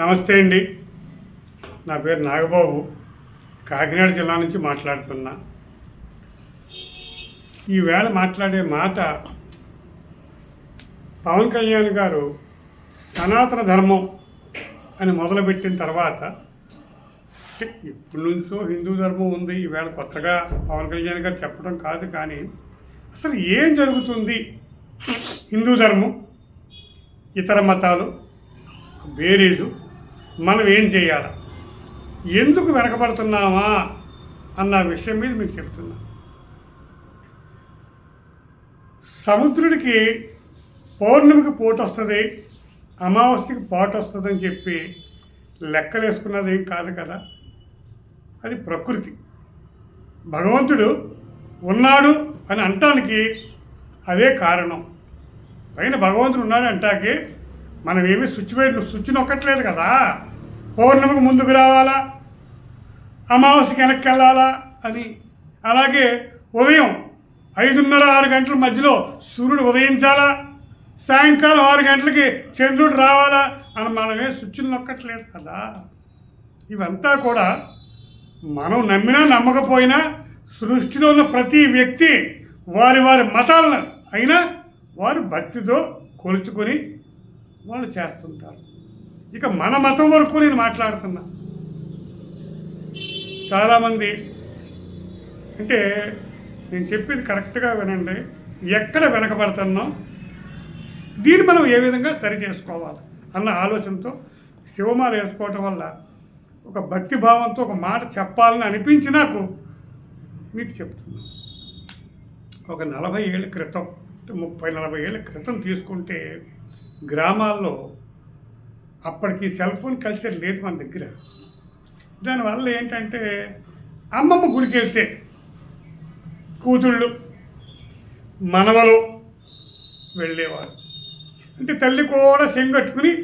నమస్తే అండి. నా పేరు నాగబాబు. కాకినాడ జిల్లా నుంచి మాట్లాడుతున్నా. ఈవేళ మాట్లాడే మాట పవన్ కళ్యాణ్ గారు సనాతన ధర్మం అని మొదలుపెట్టిన తర్వాత అంటే నుంచో హిందూ ధర్మం ఉంది. ఈవేళ కొత్తగా పవన్ కళ్యాణ్ గారు చెప్పడం కాదు కానీ అసలు ఏం జరుగుతుంది? హిందూ ధర్మం ఇతర మతాలు బేరీజు మనం ఏం చేయాలి? ఎందుకు వెనకబడుతున్నామా అన్న విషయం మీద మీకు చెప్తున్నా. సముద్రుడికి పౌర్ణమికి పోటు వస్తుంది అమావాస్యకి పాటు వస్తుందని చెప్పి లెక్కలేసుకున్నది ఏం కాదు కదా. అది ప్రకృతి. భగవంతుడు ఉన్నాడు అని అంటానికి అదే కారణం. పైన భగవంతుడు ఉన్నాడు అంటాకి మనం ఏమి స్విచ్ పెట్టి స్విచ్ నొక్కట్లేదు కదా. పౌర్ణమికి ముందుకు రావాలా? అమావాస్యకి వెనక్కి వెళ్ళాలా? అని. అలాగే ఉదయం ఐదున్నర ఆరు గంటల మధ్యలో సూర్యుడు ఉదయించాలా? సాయంకాలం ఆరు గంటలకి చంద్రుడు రావాలా? అని మనమే స్విచ్లు నొక్కట్లేదు కదా. ఇవంతా కూడా మనం నమ్మినా నమ్మకపోయినా సృష్టిలో ఉన్న ప్రతి వ్యక్తి వారి వారి మతాలను అయినా వారు భక్తితో కొలుచుకొని వాళ్ళు చేస్తుంటారు. ఇక మన మతం వరకు నేను మాట్లాడుతున్నా. చాలామంది అంటే నేను చెప్పేది కరెక్ట్గా వినండి. ఎక్కడ వెనకబడుతున్నాం? దీన్ని మనం ఏ విధంగా సరి చేసుకోవాలి అన్న ఆలోచనతో శివమాల వేసుకోవటం వల్ల ఒక భక్తి భావంతో ఒక మాట చెప్పాలని అనిపించి నాకు మీకు చెప్తున్నాను ఒక నలభై ఏళ్ళ క్రితం అంటే ముప్పై నలభై ఏళ్ళ క్రితం తీసుకుంటే గ్రామాల్లో అప్పటికి సెల్ ఫోన్ కల్చర్ లేదు మన దగ్గర. దానివల్ల ఏంటంటే అమ్మమ్మ గుడికి వెళ్తే కూతుళ్ళు మనవలు వెళ్ళేవారు. అంటే తల్లి కూడా సెంగట్టుకుని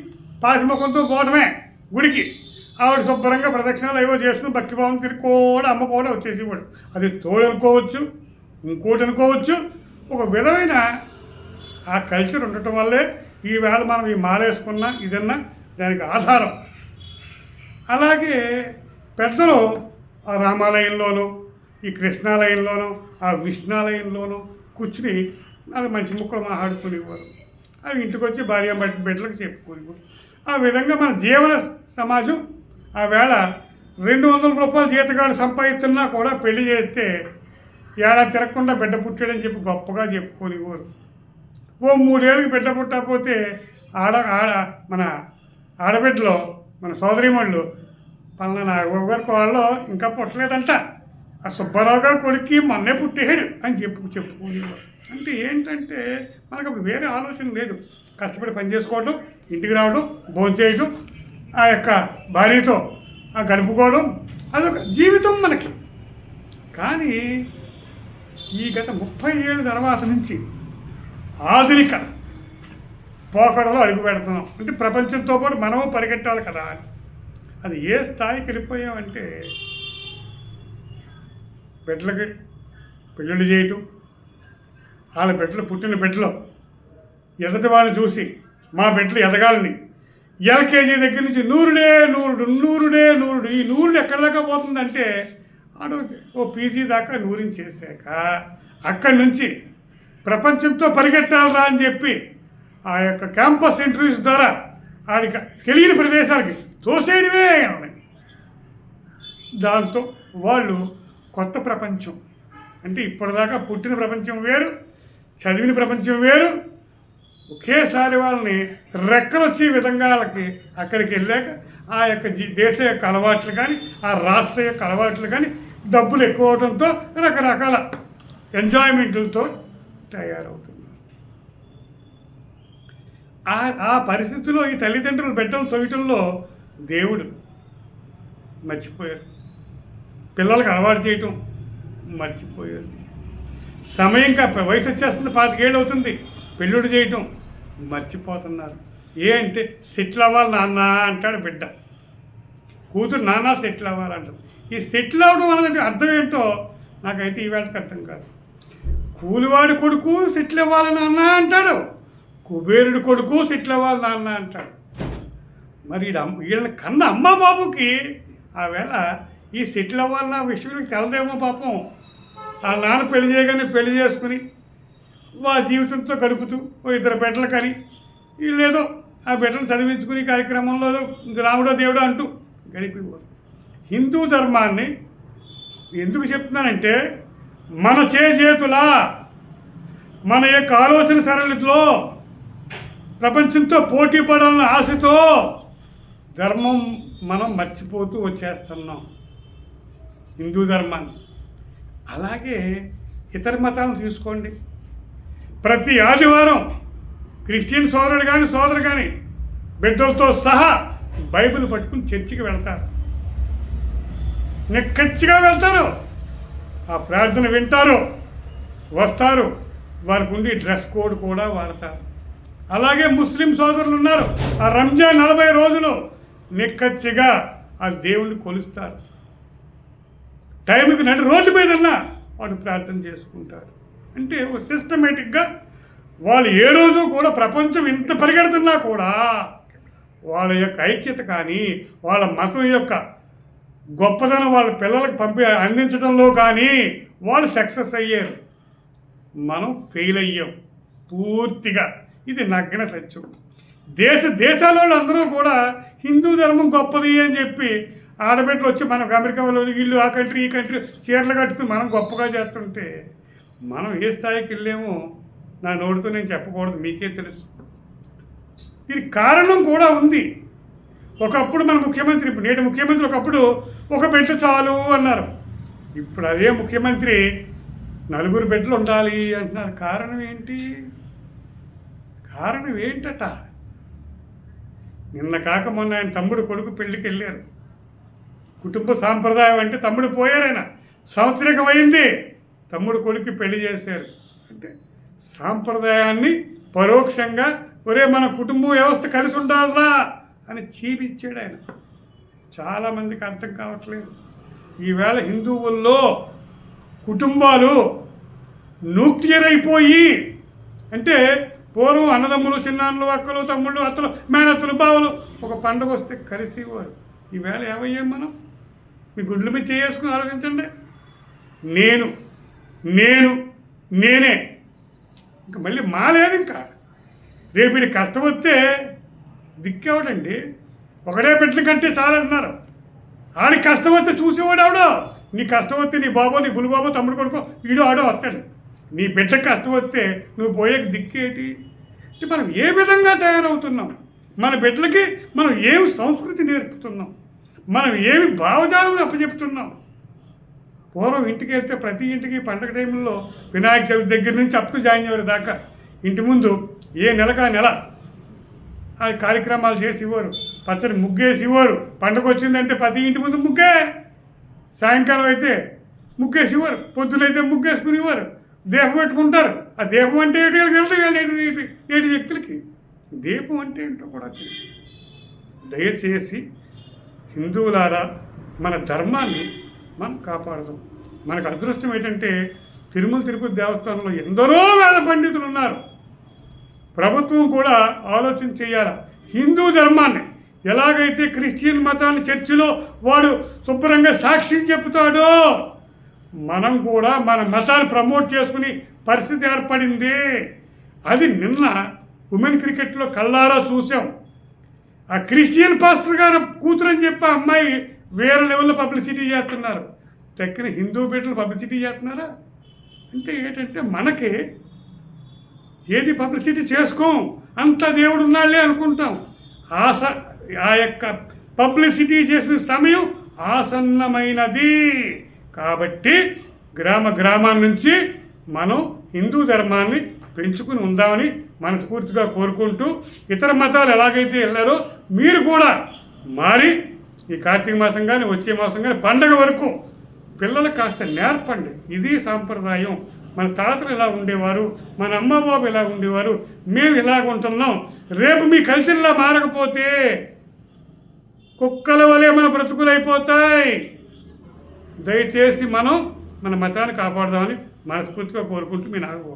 పాసిముఖంతో పోవడమే గుడికి. ఆవిడ శుభ్రంగా ప్రదక్షిణలు ఏవో చేసుకుని భక్తిభావం తిరిగి కూడా అమ్మ కూడా వచ్చేసేవాడు. అది తోడు అనుకోవచ్చు ఇంకోటి అనుకోవచ్చు. ఒక విధమైన ఆ కల్చర్ ఉండటం వల్లే ఈవేళ మనం ఈ మాలేసుకున్నా ఇదన్నా దానికి ఆధారం. అలాగే పెద్దలు ఆ రామాలయంలోనూ ఈ కృష్ణాలయంలోనూ ఆ విష్ణాలయంలోనూ కూర్చుని నాకు మంచి ముక్కలు మాట్లాడుకునేవారు. అవి ఇంటికి వచ్చి భార్య బట్టి బిడ్డలకు చెప్పుకునేవారు. ఆ విధంగా మన జీవన సమాజం ఆ వేళ రెండు వందల రూపాయలు జీతగాడు సంపాదిస్తున్నా కూడా పెళ్ళి చేస్తే ఏడాది తిరగకుండా బిడ్డ పుట్టాడని చెప్పి గొప్పగా చెప్పుకునేవారు. ఓ మూడేళ్ళకి బిడ్డ పుట్టకపోతే ఆడ ఆడ మన ఆడబిడ్డలో మన సోదరిమణులు పలానా నాగబాబు గారి కోళ్ళలో ఇంకా పుట్టలేదంట. ఆ సుబ్బారావు గారి కొడుక్కి మొన్నే పుట్టేయడు అని చెప్పు చెప్పుకునేవారు అంటే ఏంటంటే మనకు వేరే ఆలోచన లేదు. కష్టపడి పని చేసుకోవడం ఇంటికి రావడం భోంచేయడం ఆ యొక్క భార్యతో గడుపుకోవడం అదొక జీవితం మనకి. కానీ ఈ గత ముప్పై ఏళ్ళ తర్వాత నుంచి ఆధునిక పోకడలో అడుగు పెడుతున్నాం. అంటే ప్రపంచంతో పాటు మనము పరిగెట్టాలి కదా అని. అది ఏ స్థాయికి వెళ్ళిపోయామంటే బిడ్డలకి పెళ్ళిళ్ళు చేయటం వాళ్ళ బిడ్డలు పుట్టిన బిడ్డలు ఎదటి వాళ్ళని చూసి మా బిడ్డలు ఎదగాలని. ఎల్కేజీ దగ్గర నుంచి నూరుడే నూరుడు నూరుడే నూరుడు ఈ నూరుడు ఎక్కడ దాకా పోతుందంటే ఆడు ఓ పీజీ దాకా నూరించేసాక అక్కడి నుంచి ప్రపంచంతో పరిగెట్టాలరా అని చెప్పి ఆ యొక్క క్యాంపస్ ఇంటర్వ్యూస్ ద్వారా ఆడికి తెలియని ప్రదేశాలకి తోసేయడమే ఉన్నాయి. దాంతో వాళ్ళు కొత్త ప్రపంచం. అంటే ఇప్పటిదాకా పుట్టిన ప్రపంచం వేరు చదివిన ప్రపంచం వేరు. ఒకేసారి వాళ్ళని రెక్కలొచ్చే విధంగా వాళ్ళకి అక్కడికి వెళ్ళాక ఆ యొక్క జీ దేశ యొక్క అలవాట్లు కానీ ఆ రాష్ట్ర యొక్క అలవాట్లు కానీ డబ్బులు ఎక్కువ అవడంతో రకరకాల ఎంజాయ్మెంట్లతో తయారవుతున్నారు ఆ ఆ పరిస్థితిలో ఈ తల్లిదండ్రులు బిడ్డలు తొయ్యటంలో దేవుడు మర్చిపోయారు. పిల్లలకు అలవాటు చేయటం మర్చిపోయారు. సమయం కా వయసు వచ్చేస్తుంది పాతికేళ్ళు అవుతుంది పెళ్ళిళ్ళు చేయటం మర్చిపోతున్నారు. ఏ అంటే సెటిల్ అవ్వాలి నాన్న అంటాడు బిడ్డ. కూతురు నాన్న సెటిల్ అవ్వాలంటారు. ఈ సెటిల్ అవ్వడం అనేది అర్థం ఏంటో నాకైతే ఈవేళకి అర్థం కాదు. కూలివాడి కొడుకు సెటిల్ అవ్వాలి నాన్న అంటాడు. కుబేరుడి కొడుకు సెటిల్ అవ్వాలి నాన్న అంటాడు. మరి ఈడ వీళ్ళని కన్న అమ్మ బాబుకి ఆవేళ ఈ సెటిల్ అవ్వాలన్న విషయం తెలదేమో పాపం. ఆ నాన్న పెళ్ళి చేయగానే పెళ్ళి చేసుకుని వా జీవితంతో గడుపుతూ ఓ ఇద్దరు బిడ్డలు కని వీళ్ళేదో ఆ బిడ్డలు చదివించుకుని కార్యక్రమంలో రాముడో దేవుడో అంటూ గడిపేవారు హిందూ ధర్మాన్ని ఎందుకు చెప్తున్నానంటే మన చేతుల మన యొక్క ఆలోచన సరళిలో ప్రపంచంతో పోటీ పడాలన్న ఆశతో ధర్మం మనం మర్చిపోతూ వచ్చేస్తున్నాం. హిందూ ధర్మాన్ని. అలాగే ఇతర మతాలను తీసుకోండి. ప్రతి ఆదివారం క్రిస్టియన్ సోదరుడు కానీ సోదరు కానీ బిడ్డలతో సహా బైబిల్ పట్టుకుని చర్చికి వెళ్తారు. నిక్కచ్చిగా వెళ్తారు. ఆ ప్రార్థన వింటారు వస్తారు. వారికి ఉండి డ్రెస్ కోడ్ కూడా వాడతారు. అలాగే ముస్లిం సోదరులు ఉన్నారు. ఆ రంజాన్ నలభై రోజులు నిక్కచ్చిగా ఆ దేవుణ్ణి కొలుస్తారు. టైంకి నడి రోడ్డు మీదన్నా వాడు ప్రార్థన చేసుకుంటారు అంటే ఒక సిస్టమేటిక్గా వాళ్ళు ఏ రోజు కూడా ప్రపంచం ఇంత పరిగెడుతున్నా కూడా వాళ్ళ యొక్క ఐక్యత కానీ వాళ్ళ మతం యొక్క గొప్పదనం వాళ్ళ పిల్లలకు పంపి అందించడంలో కానీ వాళ్ళు సక్సెస్ అయ్యారు. మనం ఫెయిల్ అయ్యాం. పూర్తిగా. ఇది నగ్న సత్యం. దేశ దేశాల అందరూ కూడా హిందూ ధర్మం గొప్పది అని చెప్పి ఆడబిడ్డలు వచ్చి మనకు అమెరికా వాళ్ళు ఇల్లు ఆ కంట్రీ ఈ కంట్రీ చీరలు కట్టుకుని మనం గొప్పగా చేస్తుంటే మనం ఏ స్థాయికి వెళ్ళామో నా నోటితో నేను చెప్పకూడదు మీకే తెలుసు. దీనికి కారణం కూడా ఉంది. ఒకప్పుడు మన ముఖ్యమంత్రి ఇప్పుడు నేటి ముఖ్యమంత్రి ఒకప్పుడు ఒక బిడ్డ చాలు అన్నారు. ఇప్పుడు అదే ముఖ్యమంత్రి నలుగురు బిడ్డలు ఉండాలి అంటున్నారు. కారణం ఏంటి? కారణం ఏంటట? నిన్న కాక మొన్న ఆయన తమ్ముడు కొడుకు పెళ్ళికి వెళ్ళారు. కుటుంబ సాంప్రదాయం అంటే తమ్ముడు పోయారైనా సంవత్సరికమైంది తమ్ముడు కొడుకు పెళ్ళి చేశారు. అంటే సాంప్రదాయాన్ని పరోక్షంగా ఒరే మన కుటుంబ వ్యవస్థ కలిసి ఉండాలరా అని చీపిచ్చాడు ఆయన. చాలామందికి అర్థం కావట్లేదు. ఈవేళ హిందువుల్లో కుటుంబాలు న్యూక్లియర్ అయిపోయి అంటే పూర్వం అన్నదమ్ములు చిన్నాన్నలు అక్కలు తమ్ముళ్ళు అత్తలు మేనత్తలు బావులు. ఒక పండుగ వస్తే కలిసి కలిసేవారు ఈవేళ ఏమయ్యాం మనం? మీ గుడ్ల మీద చేసుకుని ఆలోచించండి. నేను నేను నేనే. ఇంకా మళ్ళీ మాలేదు ఇంకా. రేపు కష్టం వస్తే దిక్కేవాడండి. ఒకడే పెట్టిన కంటే చాలంటున్నారు. ఆడికి కష్టం వస్తే చూసేవాడు ఆవిడో నీ కష్టం వస్తే నీ బాబో నీ గురుబాబో తమ్ముడు కొడుకో వీడు ఆడో వస్తాడు నీ బిడ్డకి కష్టం వస్తే నువ్వు పోయే దిక్కేటి అంటే మనం ఏ విధంగా తయారవుతున్నాం? మన బిడ్డలకి మనం ఏమి సంస్కృతి నేర్పుతున్నాం? మనం ఏమి భావజాలం అప్పచెప్తున్నాం? పూర్వం ఇంటికి వెళ్తే ప్రతి ఇంటికి పండగ టైంలో వినాయక చవితి దగ్గర నుంచి అప్ టు అయ్యారు దాకా. ఇంటి ముందు ఏ నెలకా నెల ఆ కార్యక్రమాలు చేసి ఇవ్వరు పచ్చడి ముగ్గేసి ఇవ్వరు పండగ వచ్చిందంటే ప్రతి ఇంటి ముందు ముగ్గే. సాయంకాలం అయితే ముగ్గేసి ఇవ్వరు పొద్దునైతే ముగ్గేసుకుని ఇవ్వరు దీపం పెట్టుకుంటారు ఆ దీపం అంటే ఏంటి వెళ్తే వీళ్ళ నేటి వ్యక్తులకి? దీపం అంటే ఏంటో కూడా తెలియదు. దయచేసి హిందువులారా మన ధర్మాన్ని మనం కాపాడదాం. మనకు అదృష్టం ఏంటంటే తిరుమల తిరుపతి దేవస్థానంలో ఎందరో వేద పండితులు ఉన్నారు. ప్రభుత్వం కూడా ఆలోచన చేయాలి? హిందూ ధర్మాన్ని. ఎలాగైతే క్రిస్టియన్ మతాన్ని చర్చిలో వాడు శుభ్రంగా సాక్షి చెప్తాడో మనం కూడా మన మతాన్ని ప్రమోట్ చేసుకుని పరిస్థితి ఏర్పడింది. అది నిన్న ఉమెన్ క్రికెట్లో కళ్ళారా చూసాం. ఆ క్రిస్టియన్ పాస్టర్ గారు కూతురని చెప్పి ఆ అమ్మాయి వేరే లెవెల్లో పబ్లిసిటీ చేస్తున్నారు. తక్కిన హిందూ బిడ్డలు పబ్లిసిటీ చేస్తున్నారా? అంటే ఏంటంటే మనకి ఏది పబ్లిసిటీ చేసుకోం అంత దేవుడు ఉన్నాళ్ళే అనుకుంటాం. ఆస ఆ యొక్క పబ్లిసిటీ చేసిన సమయం ఆసన్నమైనది. కాబట్టి గ్రామ గ్రామాల నుంచి మనం హిందూ ధర్మాన్ని పెంచుకుని ఉందామని మనస్ఫూర్తిగా కోరుకుంటూ ఇతర మతాలు ఎలాగైతే వెళ్ళారో మీరు కూడా మారి ఈ కార్తీక మాసం కానీ వచ్చే మాసం కానీ పండగ వరకు పిల్లలు కాస్త నేర్పండి. ఇది సాంప్రదాయం. మన తాతలు ఇలా ఉండేవారు? మన అమ్మ బాబు ఇలా ఉండేవారు? మేము ఇలాగ ఉంటున్నాం. రేపు మీ కల్చర్లా మారకపోతే కుక్కల వలె మన బ్రతుకులు అయిపోతాయి. దయచేసి మనం మన మతాన్ని కాపాడదామని మనస్ఫూర్తిగా కోరుకుంటూ మీ నాకు